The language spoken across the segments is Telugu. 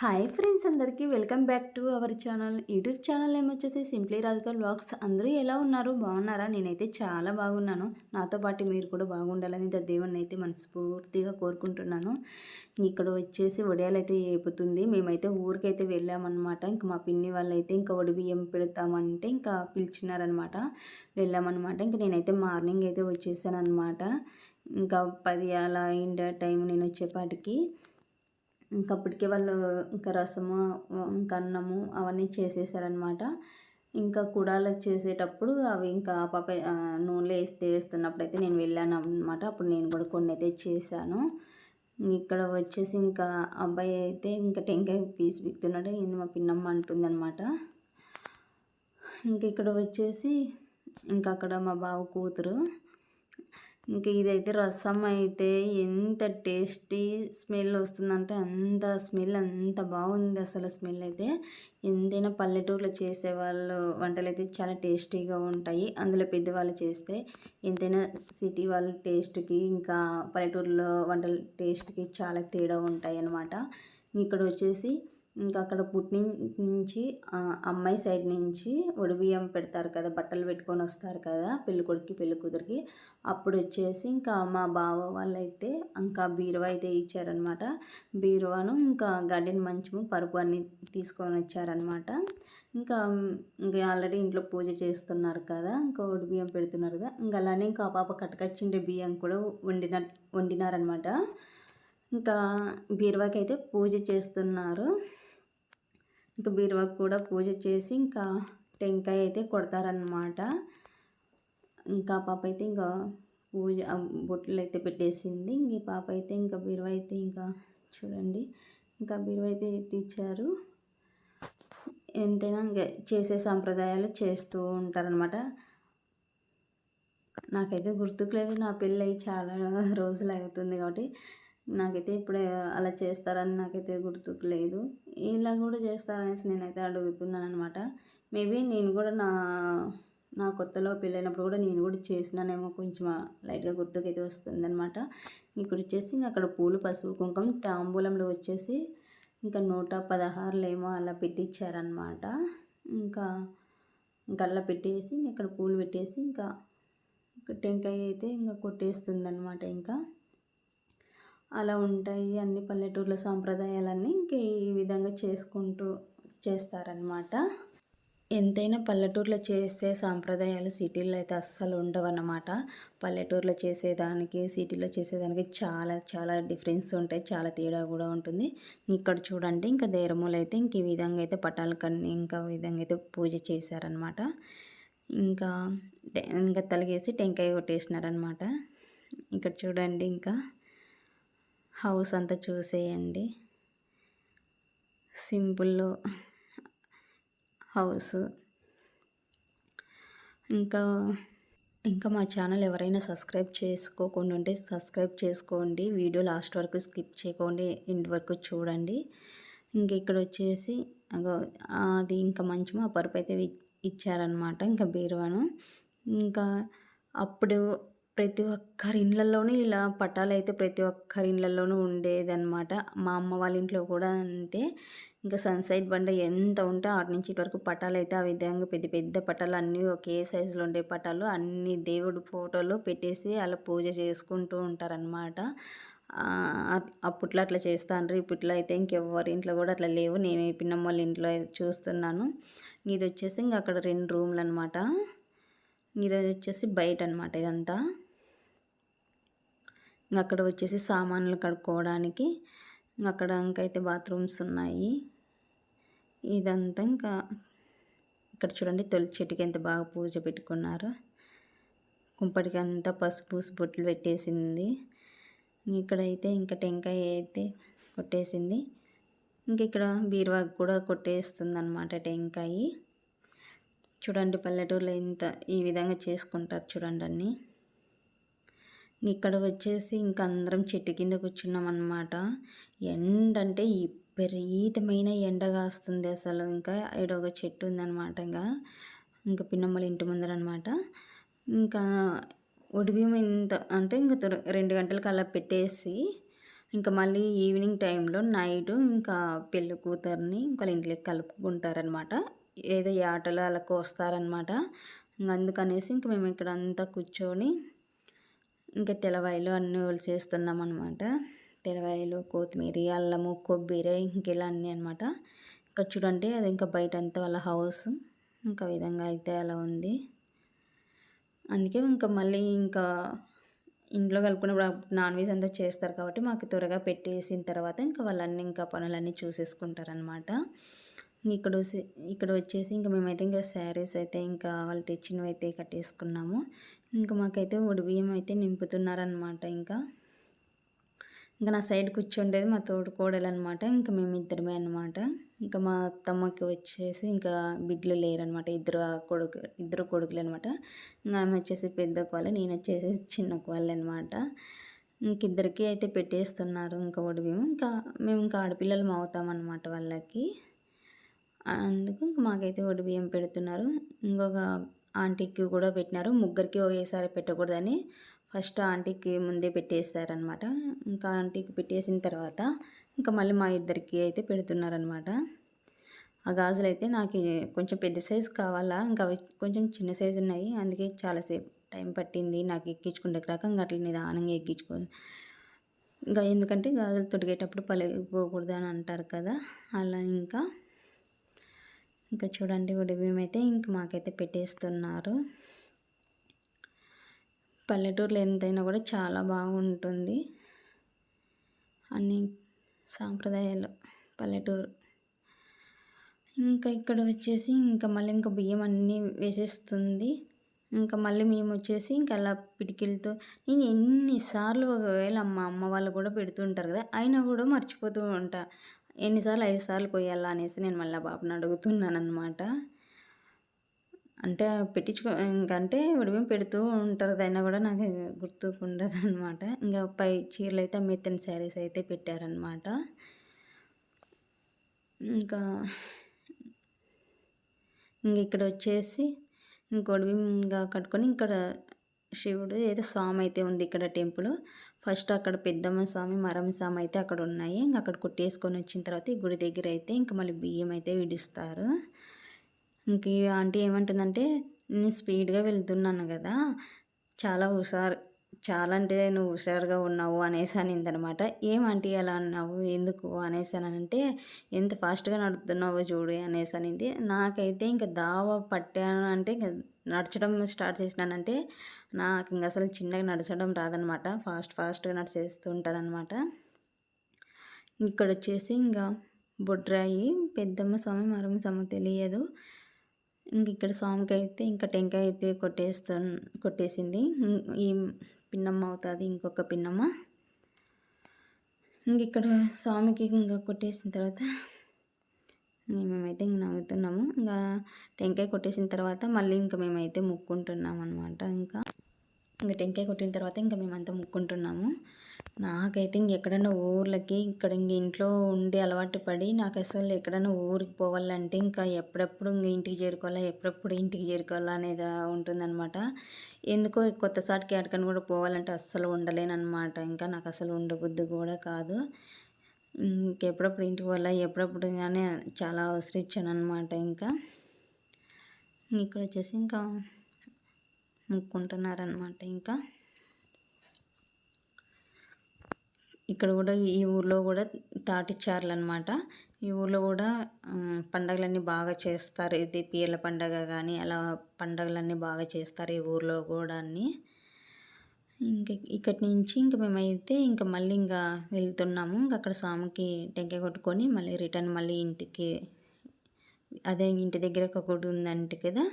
హాయ్ ఫ్రెండ్స్ అందరికీ welcome back to our channel. YouTube channel ఏమొచ్చేసి వచ్చేసి సింప్లీ రాధిక బ్లాగ్స్ అందరూ ఎలా ఉన్నారు? బాగున్నారా? నేనైతే చాలా బాగున్నాను. నాతో పాటు మీరు కూడా బాగుండాలని దేవుణ్ణి అయితే మనస్ఫూర్తిగా కోరుకుంటున్నాను. ఇక్కడ వచ్చేసి వడియాలు అయితే ఏపుతుంది. మేమైతే ఊరికైతే వెళ్ళామన్నమాట. ఇంకా మా పిన్ని వాళ్ళైతే ఇంకా వడి బియ్యం పెడతామంటే ఇంకా పిలిచినారనమాట వెళ్ళామన్నమాట. ఇంకా నేనైతే మార్నింగ్ అయితే వచ్చేసాను అనమాట ఇంకా పది అలా అయిన టైం నేను వచ్చేపాటికి. ఇంకా అప్పటికే వాళ్ళు ఇంకా రసము ఇంకా అన్నము అవన్నీ చేసేసారనమాట ఇంకా కుడాలకు చేసేటప్పుడు అవి ఇంకా పాప నూనెలో వేస్తే వేస్తున్నప్పుడు అయితే నేను వెళ్ళాను అనమాట అప్పుడు నేను కూడా కొన్ని అయితే చేశాను. ఇక్కడ వచ్చేసి ఇంకా అబ్బాయి అయితే ఇంకా టెంకాయ పీస్ బిక్తున్నాడు ఇది మా పిన్నమ్మ అంటుందన్నమాట. ఇంక ఇక్కడ వచ్చేసి ఇంకా అక్కడ మా బావ కూతురు. ఇంకా ఇదైతే రసం అయితే ఎంత టేస్టీ స్మెల్ వస్తుందంటే అంత స్మెల్ అంత బాగుంది అసలు స్మెల్ అయితే. ఎంతైనా పల్లెటూరులో చేసే వాళ్ళు వంటలు అయితే చాలా టేస్టీగా ఉంటాయి. అందులో పెద్దవాళ్ళు చేస్తే ఎంతైనా సిటీ వాళ్ళ టేస్ట్కి ఇంకా పల్లెటూరులో వంటల టేస్ట్కి చాలా తేడా ఉంటాయి అన్నమాట ఇక్కడ వచ్చేసి ఇంకా అక్కడ పుట్టిన నుంచి అమ్మాయి సైడ్ నుంచి ఒడిబియ్యం పెడతారు కదా బట్టలు పెట్టుకొని వస్తారు కదా పెళ్ళి కొడుకు పెళ్ళి కూతురికి అప్పుడు వచ్చేసి ఇంకా మా బావ వాళ్ళైతే ఇంకా బీరువా అయితే ఇచ్చారనమాట బీరువాను ఇంకా గడ్డిని మంచము పరుపు అన్ని తీసుకొని వచ్చారనమాట ఇంకా ఇంకా ఆల్రెడీ ఇంట్లో పూజ చేస్తున్నారు కదా ఇంకా ఒడి బియ్యం పెడుతున్నారు కదా ఇంకా అలానే ఇంకా పాప కట్టుకొచ్చిండే బియ్యం కూడా వండిన వండినారనమాట ఇంకా బీరువాకి అయితే పూజ చేస్తున్నారు. ఇంకా బీరువాకు కూడా పూజ చేసి ఇంకా టెంకాయ అయితే కొడతారనమాట ఇంకా పాప అయితే ఇంకా పూజ బొట్లు అయితే పెట్టేసింది. ఇంక పాప అయితే ఇంకా బీరువా అయితే ఇంకా చూడండి ఇంకా బీరువా అయితే తీర్చారు. ఎంతైనా ఇంకా చేసే సాంప్రదాయాలు చేస్తూ ఉంటారనమాట నాకైతే గుర్తుకు లేదు నా పెళ్ళి చాలా రోజులు అవుతుంది కాబట్టి. నాకైతే ఇప్పుడు అలా చేస్తారని నాకైతే గుర్తుకు లేదు. ఇలా కూడా చేస్తారనేసి నేనైతే అడుగుతున్నాను అనమాట మేబీ నేను కూడా నా నా కొత్తలో పెళ్ళైనప్పుడు కూడా నేను కూడా చేసినానేమో కొంచెం లైట్గా గుర్తుకైతే వస్తుందనమాట ఇక్కడ వచ్చేసి అక్కడ పూలు పసుపు కుంకుమ తాంబూలంలో వచ్చేసి ఇంకా నూట పదహారులేమో అలా పెట్టించారనమాట ఇంకా ఇంకా అలా పెట్టేసి ఇక్కడ పూలు పెట్టేసి ఇంకా టెంకాయ అయితే ఇంకా కొట్టేస్తుంది అనమాట ఇంకా. అలా ఉంటాయి. అన్ని పల్లెటూర్ల సాంప్రదాయాలన్నీ ఇంక ఈ విధంగా చేసుకుంటూ చేస్తారనమాట ఎంతైనా పల్లెటూర్లో చేసే సాంప్రదాయాలు సిటీల్లో అయితే అస్సలు ఉండవన్నమాట. పల్లెటూర్లో చేసేదానికి సిటీలో చేసేదానికి చాలా చాలా డిఫరెన్స్ ఉంటాయి. చాలా తేడా కూడా ఉంటుంది. ఇక్కడ చూడండి ఇంకా దేరములు అయితే ఇంక ఈ విధంగా అయితే పటాలు కన్నీ ఇంకా విధంగా అయితే పూజ చేశారనమాట ఇంకా ఇంకా తలగేసి టెంకాయ కొట్టేసినారనమాట ఇక్కడ చూడండి ఇంకా హౌస్ అంతా చూసేయండి. Simple house. ఇంకా ఇంకా మా ఛానల్ ఎవరైనా సబ్స్క్రైబ్ చేసుకోకుండా ఉంటే సబ్స్క్రైబ్ చేసుకోండి. వీడియో లాస్ట్ వరకు స్కిప్ చేయకండి ఇంటి వరకు చూడండి. ఇంక ఇక్కడ వచ్చేసి అది ఇంకా మంచి మా పరుపు అయితే ఇచ్చారనమాట ఇంకా బీరువాను. ఇంకా అప్పుడు ప్రతి ఒక్కరి ఇళ్ళల్లోనూ ఇలా పటాలు అయితే ప్రతి ఒక్కరి ఇళ్ళల్లోనూ ఉండేదన్నమాట. మా అమ్మ వాళ్ళ ఇంట్లో కూడా అంతే. ఇంకా సన్సైడ్ బండ ఎంత ఉంటే ఆటి నుంచి ఇటు వరకు పటాలు అయితే ఆ విధంగా పెద్ద పెద్ద పటాలు అన్నీ ఒకే సైజులో ఉండే పటాలు అన్ని దేవుడు ఫోటోలు పెట్టేసి అలా పూజ చేసుకుంటూ ఉంటారనమాట అప్పట్లో అట్లా చేస్తాను ఇప్పట్లో అయితే ఇంకెవరి ఇంట్లో కూడా అట్లా లేవు. నేను పిన్నమ్మ వాళ్ళ ఇంట్లో చూస్తున్నాను. ఇది వచ్చేసి ఇంకా అక్కడ రెండు రూమ్లు అనమాట ఇది వచ్చేసి బయట అనమాట ఇదంతా. అక్కడ వచ్చేసి సామాన్లు కడుక్కోవడానికి అక్కడ ఇంకైతే బాత్రూమ్స్ ఉన్నాయి. ఇదంతా ఇంకా ఇక్కడ చూడండి తొలి చెట్టుకి ఎంత బాగా పూజ పెట్టుకున్నారు. కుంపటికి అంతా పసుపు బొట్లు పెట్టేసింది. ఇక్కడైతే ఇంకా టెంకాయ అయితే కొట్టేసింది. ఇంక ఇక్కడ బీరువాకి కూడా కొట్టేస్తుంది అనమాట టెంకాయ. చూడండి పల్లెటూరులో ఇంత ఈ విధంగా చేసుకుంటారు చూడండి అన్నీ. ఇక్కడ వచ్చేసి ఇంక అందరం చెట్టు కింద కూర్చున్నాం అనమాట ఎండ అంటే విపరీతమైన ఎండ కాస్తుంది అసలు. ఇంకా ఒక చెట్టు ఉందన్నమాట ఇంకా ఇంకా పిన్నమ్మల ఇంటి ముందర అనమాట ఇంకా ఒడిబియ్యం ఇంత అంటే ఇంకా రెండు గంటలకు అలా పెట్టేసి ఇంకా మళ్ళీ ఈవినింగ్ టైంలో నైట్ ఇంకా పెళ్ళి కూతుర్ని వాళ్ళ ఇంట్లోకి కలుపుకుంటారనమాట ఏదో ఆటలు అలా కోస్తారనమాట ఇంక అందుకనేసి ఇంక మేము ఇక్కడ అంతా కూర్చొని ఇంకా తెలవాయిలు అన్నీ చేస్తున్నాం అనమాట తెలవాయిలు కొత్తిమీర అల్లము కొబ్బరి ఇంక ఇలా అన్నీ అనమాట ఇంకా చూడండి అది ఇంకా బయట అంతా వాళ్ళ హౌస్. ఇంకా విధంగా అయితే అలా ఉంది. అందుకే ఇంకా మళ్ళీ ఇంకా ఇంట్లో కలుపుకున్నప్పుడు నాన్ వెజ్ అంతా చేస్తారు కాబట్టి మాకు త్వరగా పెట్టేసిన తర్వాత ఇంకా వాళ్ళన్నీ ఇంకా పనులన్నీ చూసేసుకుంటారనమాట ఇక్కడ ఇక్కడ వచ్చేసి ఇంకా మేమైతే ఇంకా శారీస్ అయితే ఇంకా వాళ్ళు తెచ్చినవి అయితే కట్టేసుకున్నాము. ఇంకా మాకైతే బియ్యం అయితే నింపుతున్నారనమాట ఇంకా. ఇంకా నా సైడ్ కూర్చుండేది మా తోడు కోడలు అనమాట ఇంకా మేమిద్దరమే అనమాట ఇంకా మా అత్తమ్మకి వచ్చేసి ఇంకా బిడ్లు లేరనమాట ఇద్దరు కొడుకు ఇద్దరు కొడుకులు అనమాట ఇంకా ఆమె వచ్చేసి పెద్ద కోళ్ళ నేను వచ్చేసి చిన్న కోళ్ళు అనమాట ఇంక ఇద్దరికి అయితే పెట్టేస్తున్నారు ఇంకా బియ్యం. ఇంకా మేము ఇంకా ఆడపిల్లలు అవుతామన్నమాట అనమాట వాళ్ళకి. అందుకు ఇంకా మాకైతే బియ్యం పెడుతున్నారు. ఇంకొక ఆంటీకి కూడా పెట్టినారు. ముగ్గురికి ఒకేసారి పెట్టకూడదని ఫస్ట్ ఆంటీకి ముందే పెట్టేశారనమాట ఇంకా ఆంటీకి పెట్టేసిన తర్వాత ఇంకా మళ్ళీ మా ఇద్దరికి అయితే పెడుతున్నారనమాట ఆ గాజులు అయితే నాకు కొంచెం పెద్ద సైజు కావాలా? ఇంకా అవి కొంచెం చిన్న సైజు ఉన్నాయి. అందుకే చాలాసేపు టైం పట్టింది. నాకు ఎక్కించుకుంటే రాక ఇంకా అట్లా నిదానంగా ఎక్కించుకో ఇంకా ఎందుకంటే గాజులు తొడిగేటప్పుడు పలిగిపోకూడదు అని అంటారు కదా. అలా ఇంకా ఇంకా చూడండి బియ్యం అయితే ఇంక మాకైతే పెట్టేస్తున్నారు. పల్లెటూరులో ఎంతైనా కూడా చాలా బాగుంటుంది. అన్ని సాంప్రదాయాలు పల్లెటూరు. ఇంకా ఇక్కడ వచ్చేసి ఇంకా మళ్ళీ ఇంకా బియ్యం అన్నీ వేసేస్తుంది. ఇంకా మళ్ళీ మేము వచ్చేసి ఇంకా అలా పిటికిలతో నేను ఎన్నిసార్లు ఒకవేళ మా అమ్మ వాళ్ళు కూడా పెడుతుంటారు కదా అయినా కూడా మర్చిపోతూ ఉంటా. ఎన్నిసార్లు ఐదు సార్లు పోయాలా అనేసి నేను మళ్ళీ బాబుని అడుగుతున్నాను అనమాట అంటే పెట్టించుకో ఇంకంటే ఉడిమి పెడుతూ ఉంటారు అయినా కూడా నాకు గుర్తుకుండదు అనమాట ఇంకా పై చీరలు అయితే మెత్తని శారీస్ అయితే పెట్టారనమాట ఇంకా ఇంక ఇక్కడ వచ్చేసి ఇంకొడివి ఇంకా కట్టుకొని ఇక్కడ శివుడు ఏదో స్వామి అయితే ఉంది ఇక్కడ టెంపుల్. ఫస్ట్ అక్కడ పెద్దమ్మ స్వామి మరమ్మ స్వామి అయితే అక్కడ ఉన్నాయి. ఇంకా అక్కడ కొట్టేసుకొని వచ్చిన తర్వాత ఈ గుడి దగ్గర అయితే ఇంకా మళ్ళీ బియ్యం అయితే విడుస్తారు. ఇంక ఈ ఆంటీ ఏమంటుందంటే నేను స్పీడ్గా వెళ్తున్నాను కదా చాలా హుషారు చాలా అంటే నువ్వు హుషారుగా ఉన్నావు అనేసి అనిందనమాట. ఏం ఆంటీ అలా అన్నావు? ఎందుకు? అనేసి అని అంటే ఎంత ఫాస్ట్గా నడుపుతున్నావో చూడు అనేసి అనింది. నాకైతే ఇంకా దావ పట్టాను అంటే ఇంకా నడచడం స్టార్ట్ చేసినానంటే నాకు ఇంకా అసలు చిన్నగా నడచడం రాదనమాట. ఫాస్ట్ ఫాస్ట్గా నడిచేస్తూ ఉంటానమాట ఇక్కడ వచ్చేసి ఇంకా బొడ్రాయి పెద్దమ్మ స్వామి మరమ్మ స్వామి తెలియదు. ఇంక ఇక్కడ స్వామికి అయితే ఇంకా టెంకాయ అయితే కొట్టేస్తు కొట్టేసింది. ఈ పిన్నమ్మ అవుతుంది ఇంకొక పిన్నమ్మ. ఇంక ఇక్కడ స్వామికి ఇంకా కొట్టేసిన తర్వాత మేమైతే ఇంక నవ్వుతున్నాము. ఇంకా టెంకాయ కొట్టేసిన తర్వాత మళ్ళీ ఇంకా మేమైతే ముక్కుంటున్నాం అనమాట ఇంకా. ఇంకా టెంకాయ కొట్టిన తర్వాత ఇంకా మేమంతా ముక్కుంటున్నాము. నాకైతే ఇంకెక్కడైనా ఊర్లకి ఇక్కడ ఇంక ఇంట్లో ఉండి అలవాటు పడి నాకు అసలు ఎక్కడైనా ఊరికి పోవాలంటే ఇంకా ఎప్పుడెప్పుడు ఇంక ఇంటికి చేరుకోవాలా ఎప్పుడెప్పుడు ఇంటికి చేరుకోవాలా అనేది ఉంటుందన్నమాట. ఎందుకో కొత్త సాటికి ఎక్కడికైనా కూడా పోవాలంటే అస్సలు ఉండలేనమాట ఇంకా నాకు అసలు ఉండబుద్ధి కూడా కాదు. ఇంకెప్పుడప్పుడు ఇంటికి వల్ల ఎప్పుడప్పుడు కానీ చాలా అవసరించాను అనమాట ఇంకా. ఇక్కడ వచ్చేసి ఇంకా ముక్కుంటున్నారనమాట ఇంకా. ఇక్కడ కూడా ఈ ఊర్లో కూడా తాటిచార్లు అనమాట ఈ ఊర్లో కూడా పండగలన్నీ బాగా చేస్తారు. ఇది పీర్ల పండగ కానీ అలా పండగలన్నీ బాగా చేస్తారు ఈ ఊర్లో కూడా అన్నీ ఇంక ఇక్కడి నుంచి ఇంక మేమైతే ఇంకా మళ్ళీ ఇంకా వెళ్తున్నాము. ఇంకా అక్కడ స్వామికి టెంకాయ కొట్టుకొని మళ్ళీ రిటర్న్ మళ్ళీ ఇంటికి అదే ఇంటి దగ్గర ఒక గుడి ఉందంట కదా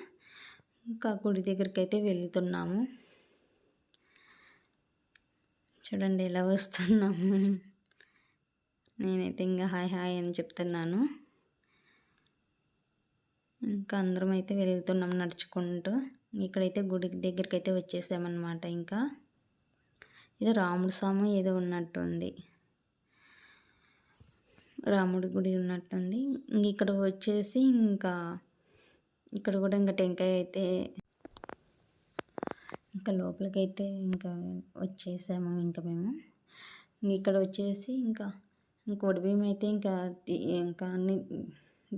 ఇంకా గుడి దగ్గరికి అయితే వెళ్తున్నాము. చూడండి ఎలా వస్తున్నాము. నేనైతే ఇంకా హాయ్ హాయ్ అని చెప్తున్నాను. ఇంకా అందరం అయితే వెళ్తున్నాం నడుచుకుంటూ. ఇక్కడైతే గుడి దగ్గరికి అయితే వచ్చేసామన్నమాట ఇంకా. ఇది రాముడు స్వామి ఏదో ఉన్నట్టుంది. రాముడి గుడి ఉన్నట్టుంది. ఇంక ఇక్కడ వచ్చేసి ఇంకా ఇక్కడ కూడా ఇంకా టెంకాయ అయితే ఇంకా లోపలికైతే ఇంకా వచ్చేసాము ఇంకా మేము. ఇక్కడ వచ్చేసి ఇంకా ఇంకోటి బియ్యం అయితే ఇంకా ఇంకా అన్ని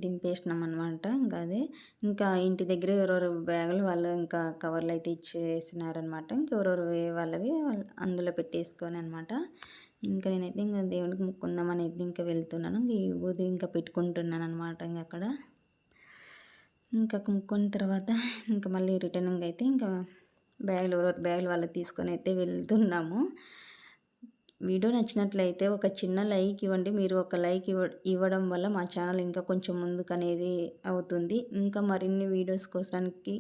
దింపేసినాం అనమాట ఇంకా అదే ఇంకా ఇంటి దగ్గర ఎవరెవరు బ్యాగులు వాళ్ళు ఇంకా కవర్లు అయితే ఇచ్చేసినారనమాట ఇంకెవరెవరు వాళ్ళవి అందులో పెట్టేసుకొని అనమాట ఇంకా నేనైతే ఇంకా దేవుడికి ముక్కుందామని అయితే ఇంకా వెళ్తున్నాను. ఇంక ఈ ఊది ఇంకా పెట్టుకుంటున్నాను అనమాట ఇంకా అక్కడ. ఇంకా ముక్కున్న తర్వాత ఇంకా మళ్ళీ రిటర్నింగ్ అయితే ఇంకా బ్యాగులు ఎవరెవరు బ్యాగులు వాళ్ళు తీసుకొని అయితే వెళ్తున్నాము. వీడియో నచ్చినట్లయితే ఒక చిన్న లైక్ ఇవ్వండి. మీరు ఒక లైక్ ఇవ్వ ఇవ్వడం వల్ల మా ఛానల్ ఇంకా కొంచెం ముందుకు అనేది అవుతుంది. ఇంకా మరిన్ని వీడియోస్ కోసానికి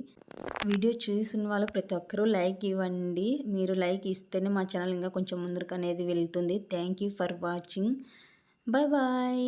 వీడియో చూసిన వాళ్ళు ప్రతి ఒక్కరూ లైక్ ఇవ్వండి. మీరు లైక్ ఇస్తేనే మా ఛానల్ ఇంకా కొంచెం ముందుకు అనేది వెళ్తుంది. Thank you for watching. Bye bye.